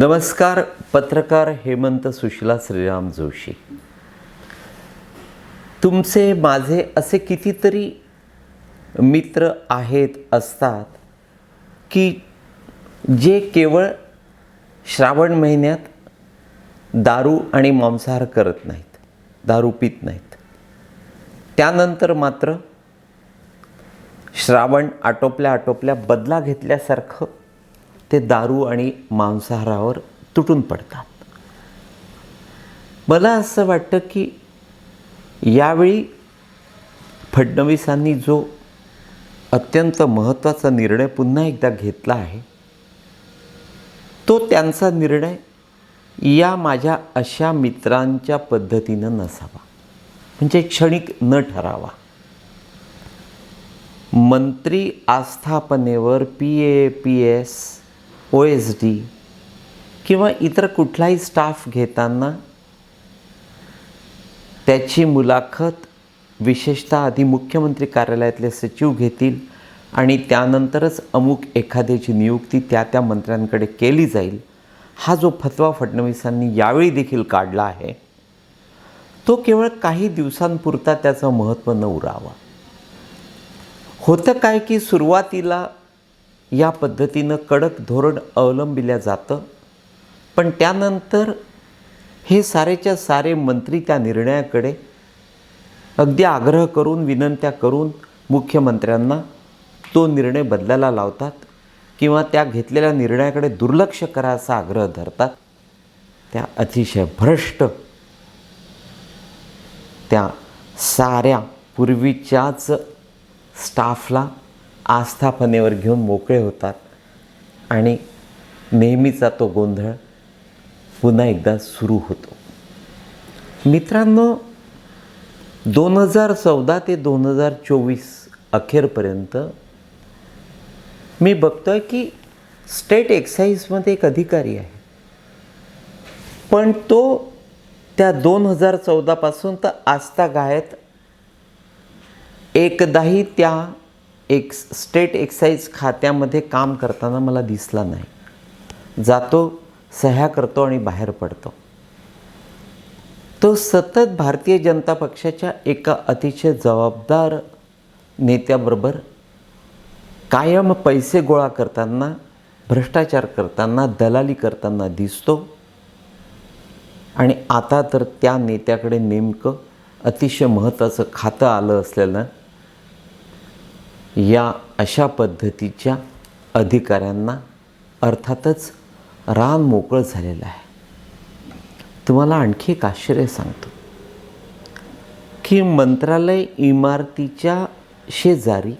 नमस्कार पत्रकार हेमंत सुशिला श्रीराम जोशी. तुमचे माझे असे कितीतरी मित्र आहेत असतात की जे केवळ श्रावण महिन्यात दारू आणि मांसाहार करत नाहीत दारू पित नाहीत. त्यानंतर मात्र श्रावण आटोपल्या आटोपल्या बदला घेतल्यासारखं ते दारू आणि मांसाहारावर तुटून पडतात. मला असं वाटतं की यावेळी फडणवीसांनी जो अत्यंत महत्त्वाचा निर्णय पुन्हा एकदा घेतला आहे तो त्यांचा निर्णय या माझ्या अशा मित्रांच्या पद्धतीनं नसावा. म्हणजे क्षणिक न ठरावा. मंत्री आस्थापनेवर P A P S O S D किंवा इतर कुठलाही स्टाफ घेताना त्याची मुलाखत विशेषतः आधी मुख्यमंत्री कार्यालयातले सचिव घेतील आणि त्यानंतरच अमुक एखाद्याची नियुक्ती त्या त्या मंत्र्यांकडे केली जाईल हा जो फतवा फडणवीसांनी यावेळी देखील काढला आहे तो केवळ काही दिवसांपुरता त्याचं महत्त्व न उरावा. होतं काय की सुरुवातीला या पद्धतीनं कडक धोरण अवलंबिल्या जातं. पण त्यानंतर हे सारेच्या सारे मंत्री त्या निर्णयाकडे अगदी आग्रह करून विनंत्या करून मुख्यमंत्र्यांना तो निर्णय बदलायला लावतात किंवा त्या घेतलेल्या निर्णयाकडे दुर्लक्ष करा असा आग्रह धरतात. त्या अतिशय भ्रष्ट त्या साऱ्या पूर्वीच्याच स्टाफला आस्थापनेवर घेऊन मोकळे होतात. आणि नेहमीचा तो गोंधळ पुन्हा एकदा सुरू होतो. मित्रांनो दोन हजार चौदा ते दोन हजार चोवीस अखेरपर्यंत मी बघतो आहे की स्टेट एक्साईजमध्ये एक अधिकारी आहे. पण तो त्या दोन हजार चौदापासून तर आस्था गायत एकदाही त्या एक स्टेट एक्साईज खात्यामध्ये काम करताना मला दिसला नाही. जातो सह्या करतो आणि बाहेर पडतो. तो सतत भारतीय जनता पक्षाच्या एका अतिशय जबाबदार नेत्याबरोबर कायम पैसे गोळा करताना भ्रष्टाचार करताना दलाली करताना दिसतो. आणि आता तर त्या नेत्याकडे नेमकं अतिशय महत्त्वाचं खातं आलं असलेलं या अशा पद्धतीच्या अधिकाऱ्यांना अर्थातच रान मोकळं झालेलं आहे. तुम्हाला आणखी एक आश्चर्य सांगतो. की मंत्रालय इमारतीच्या शेजारी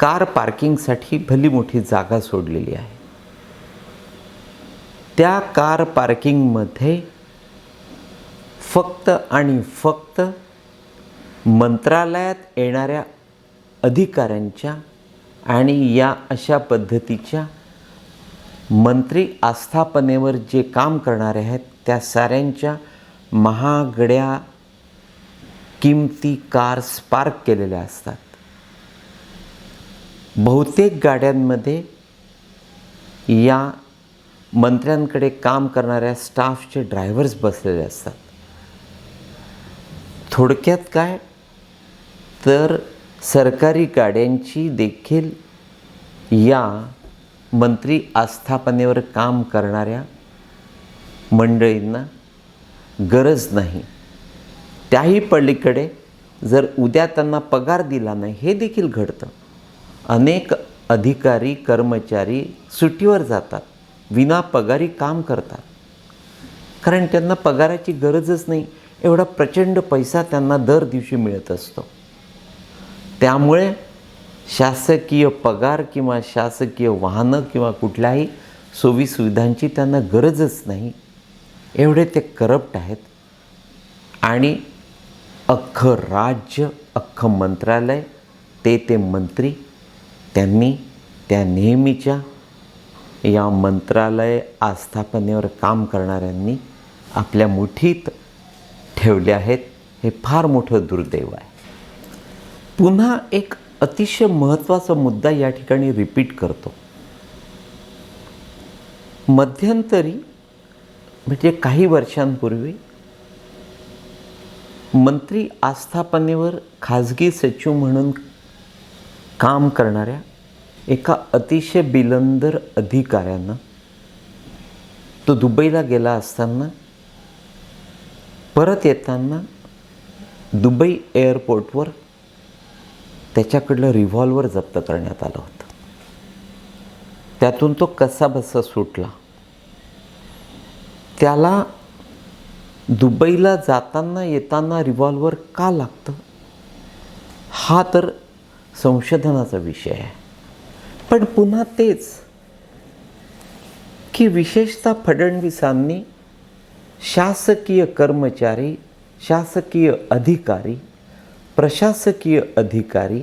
कार पार्किंगसाठी भली मोठी जागा सोडलेली आहे. त्या कार पार्किंगमध्ये फक्त आणि फक्त मंत्रालयात येणाऱ्या अधिकाऱ्यांच्या आणि या अशा पद्धतीच्या मंत्री आस्थापनेवर जे काम करणारे आहेत त्या साऱ्यांच्या महागड्या किमती कार्स पार्क केलेल्या असतात. बहुतेक गाड्यांमध्ये या मंत्र्यांकडे काम करणाऱ्या स्टाफचे ड्रायव्हर्स बसलेले असतात. थोडक्यात काय? तर सरकारी गाड्यांची देखील या मंत्री आस्थापनेवर काम करणाऱ्या मंडळींना गरज नाही. त्याही पलीकडे जर उद्या त्यांना पगार दिला नाही हे देखील घडतं. अनेक अधिकारी कर्मचारी सुट्टीवर जातात विना पगारी काम करतात. कारण त्यांना पगाराची गरजच नाही एवढा प्रचंड पैसा त्यांना दर दिवशी मिळत असतो. त्यामुळे शासकीय पगार किंवा शासकीय वाहनं किंवा कुठल्याही सोयीसुविधांची त्यांना गरजच नाही. एवढे ते करप्ट आहेत. आणि अख्खं राज्य अख्खं मंत्रालय ते ते मंत्री त्यांनी त्या नेहमीच्या या मंत्रालय आस्थापनेवर काम करणाऱ्यांनी आपल्या मुठीत ठेवले आहेत. हे फार मोठं दुर्दैव आहे. पुन्हा एक अतिशय महत्त्वाचा मुद्दा या ठिकाणी रिपीट करतो. मध्यंतरी म्हणजे काही वर्षांपूर्वी मंत्री आस्थापनेवर खाजगी सचिव म्हणून काम करणाऱ्या एका अतिशय बिलंदर अधिकाऱ्यानं तो दुबईला गेला असताना परत येताना दुबई एअरपोर्टवर त्याच्याकडलं रिव्हॉल्वर जप्त करण्यात आलं होतं. त्यातून तो कसा बसा सुटला? त्याला दुबईला जाताना येताना रिव्हॉल्वर का लागतं? हा तर संशोधनाचा विषय आहे. पण पुन्हा तेच की विशेषतः फडणवीसांनी शासकीय कर्मचारी शासकीय अधिकारी प्रशासकीय अधिकारी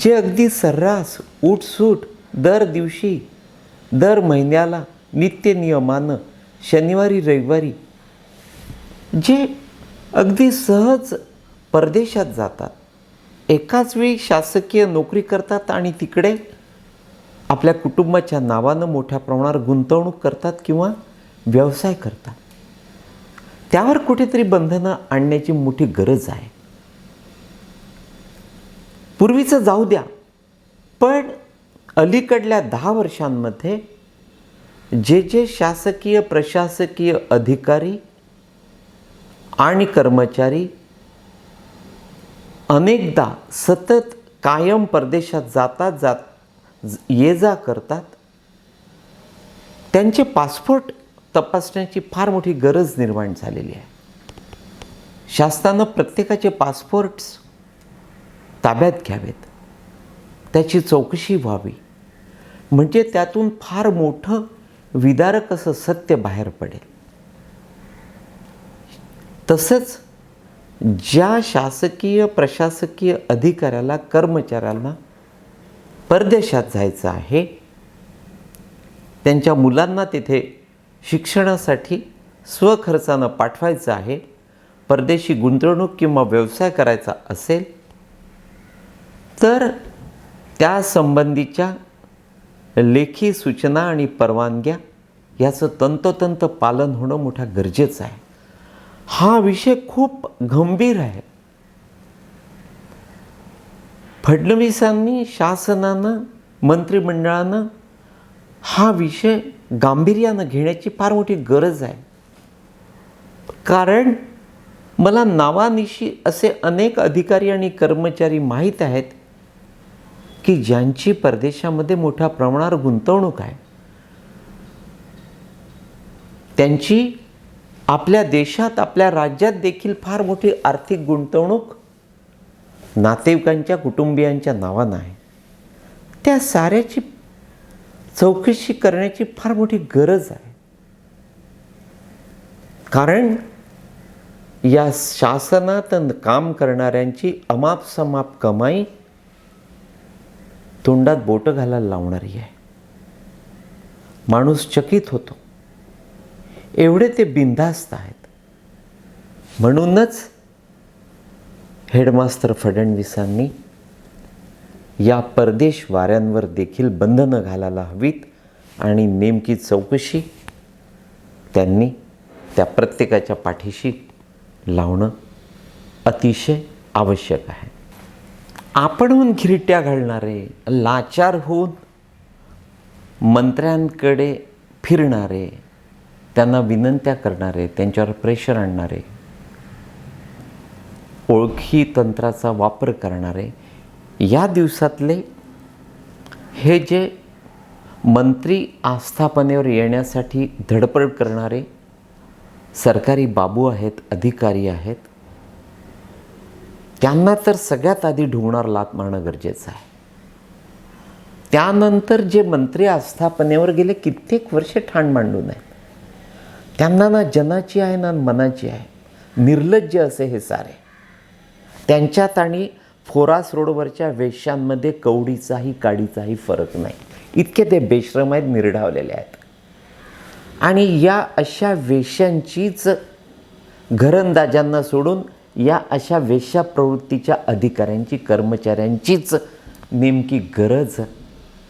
जे अगदी सर्रास उठसूट दर दिवशी दर महिन्याला नित्य नियमानं शनिवारी रविवारी जे अगदी सहज परदेशात जातात एकाच वेळी शासकीय नोकरी करतात आणि तिकडे आपल्या कुटुंबाच्या नावानं मोठ्या प्रमाणावर गुंतवणूक करतात किंवा व्यवसाय करतात. त्यावर कुठेतरी बंधनं आणण्याची मोठी गरज आहे. पूर्वीचं जाऊ द्या. पण अलीकडल्या दहा वर्षांमध्ये जे जे शासकीय प्रशासकीय अधिकारी आणि कर्मचारी अनेकदा सतत कायम परदेशात जातात जात ये जा करतात त्यांचे पासपोर्ट तपासण्याची फार मोठी गरज निर्माण झालेली आहे. शासनानं प्रत्येकाचे पासपोर्ट्स ताब्यात घ्यावेत. त्याची चौकशी व्हावी. म्हणजे त्यातून फार मोठं विदारक असं सत्य बाहेर पडेल. तसंच ज्या शासकीय प्रशासकीय अधिकाऱ्याला कर्मचाऱ्यांना परदेशात जायचं आहे त्यांच्या मुलांना तिथे शिक्षणासाठी स्वखर्चानं पाठवायचं आहे परदेशी गुंतवणूक किंवा व्यवसाय करायचा असेल तर त्या संबंधीच्या लेखी सूचना आणि परवानग्या याचं तंतोतंत पालन होणं मोठ्या गरजेचं आहे. हा विषय खूप गंभीर आहे. फडणवीसांनी शासनानं मंत्रिमंडळानं हा विषय गांभीर्यानं घेण्याची फार मोठी गरज आहे. कारण मला नावानिशी असे अनेक अधिकारी आणि कर्मचारी माहीत आहेत की ज्यांची परदेशामध्ये मोठ्या प्रमाणावर गुंतवणूक आहे त्यांची आपल्या देशात आपल्या राज्यात देखील फार मोठी आर्थिक गुंतवणूक नातेवाईकांच्या कुटुंबियांच्या नावानं आहे. त्या साऱ्याची चौकशी करण्याची फार मोठी गरज आहे. कारण या शासनात काम करणाऱ्यांची अमाप समाप कमाई तोंडात बोटं घालायला लावणारी आहे. माणूस चकित होतो. एवढे ते बिनधास्त आहेत. म्हणूनच हेडमास्तर फडणवीसांनी या परदेश वाऱ्यांवर देखील बंधनं घालायला हवीत आणि नेमकी चौकशी त्यांनी त्या प्रत्येकाच्या पाठीशी लावणं अतिशय आवश्यक आहे. आपणहून खिरट्या घालणारे लाचार होऊन मंत्र्यांकडे फिरणारे त्यांना विनंत्या करणारे त्यांच्यावर प्रेशर आणणारे ओळखी तंत्राचा वापर करणारे या दिवसातले हे जे मंत्री आस्थापनेवर येण्यासाठी धडपड करणारे सरकारी बाबू आहेत अधिकारी आहेत त्यांना तर सगळ्यात आधी ढुंगणार लात मारणं गरजेचं आहे. त्यानंतर जे मंत्री आस्थापनेवर गेले कित्येक वर्षे ठाण मांडून आहेत. त्यांना ना जनाची आहे ना मनाची आहे. निर्लज्ज असे हे सारे. त्यांच्यात आणि फोरास रोडवरच्या वेश्यांमध्ये कवडीचाही काडीचाही फरक नाही. इतके ते बेश्रम आहेत निर्ढावलेले आहेत. आणि या अशा वेश्यांचीच घरंदाजांना सोडून या अशा वेश्या प्रवृत्तीच्या अधिकाऱ्यांची कर्मचाऱ्यांचीच नेमकी गरज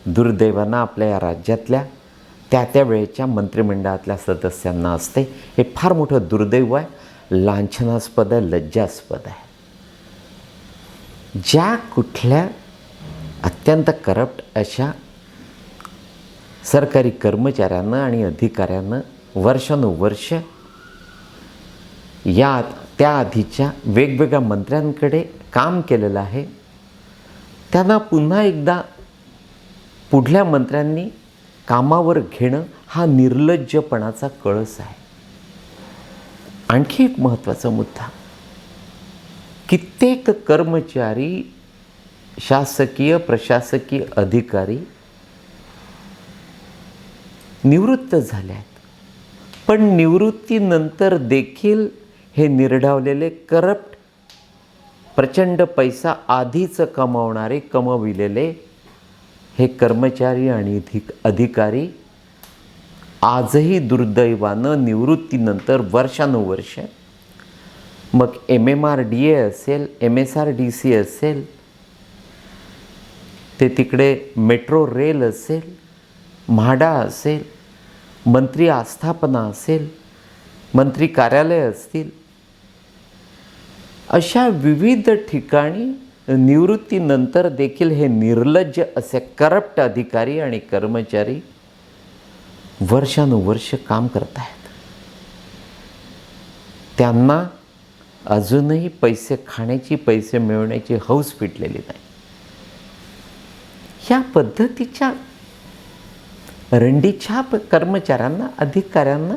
दुर्दैवानं आपल्या या राज्यातल्या त्या त्या वेळेच्या मंत्रिमंडळातल्या सदस्यांना असते. हे फार मोठं दुर्दैव आहे लांछनास्पद आहे लज्जास्पद आहे. ज्या कुठल्या अत्यंत करप्ट अशा सरकारी कर्मचाऱ्यांना आणि अधिकाऱ्यानं वर्षानुवर्ष यात त्या आधीच्या वेगवेगळ्या मंत्र्यांकडे काम केलेलं आहे. त्यांना पुन्हा एकदा पुढल्या मंत्र्यांनी कामावर घेणं हा निर्लज्जपणाचा कळस आहे. आणखी एक महत्त्वाचा मुद्दा. कित्येक कर्मचारी शासकीय प्रशासकीय अधिकारी निवृत्त झाले आहेत पण निवृत्तीनंतर देखील हे निर्ढावलेले करप्ट प्रचंड पैसा आधीच कमावणारे कमविलेले हे कर्मचारी आणि अधिक अधिकारी आजही दुर्दैवानं निवृत्तीनंतर वर्षानुवर्ष मग M M R D A असेल M S R D C असेल ते तिकडे मेट्रो रेल असेल म्हाडा असेल मंत्री आस्थापना असेल मंत्री कार्यालय असतील अशा विविध ठिकाणी निवृत्तीनंतर देखील हे निर्लज्ज असे करप्ट अधिकारी आणि कर्मचारी वर्षानुवर्ष काम करत आहेत त्यांना अजूनही पैसे खाण्याची पैसे मिळवण्याची हौस पिटलेली नाही. ह्या पद्धतीच्या रंडीछाप कर्मचाऱ्यांना अधिकाऱ्यांना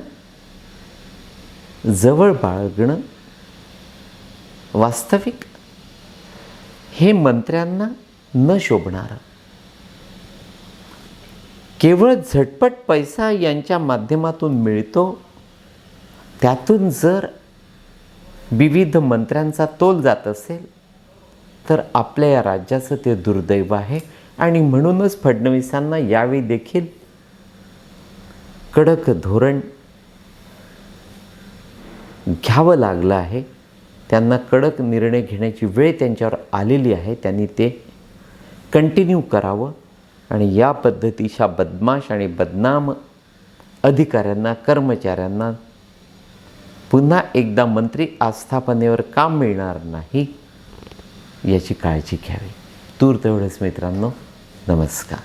जवळ बाळगणं वास्तविक. हे मंत्र्यांना न शोभणारं. केवळ झटपट पैसा यांच्या माध्यमातून मिळतो त्यातून जर विविध मंत्र्यांचा तोल जात असेल तर आपल्या या राज्याचं ते दुर्दैव आहे. आणि म्हणूनच फडणवीसांना यावेळी देखील कडक धोरण घ्यावं लागलं आहे. त्यांना कडक निर्णय घेण्याची वेळ त्यांच्यावर आलेली आहे. त्यांनी ते कंटिन्यू करावं आणि या पद्धतीच्या बदमाश आणि बदनाम अधिकाऱ्यांना कर्मचाऱ्यांना पुन्हा एकदा मंत्री आस्थापनेवर काम मिळणार नाही याची काळजी घ्यावी. तूर तेवढंच मित्रांनो. नमस्कार.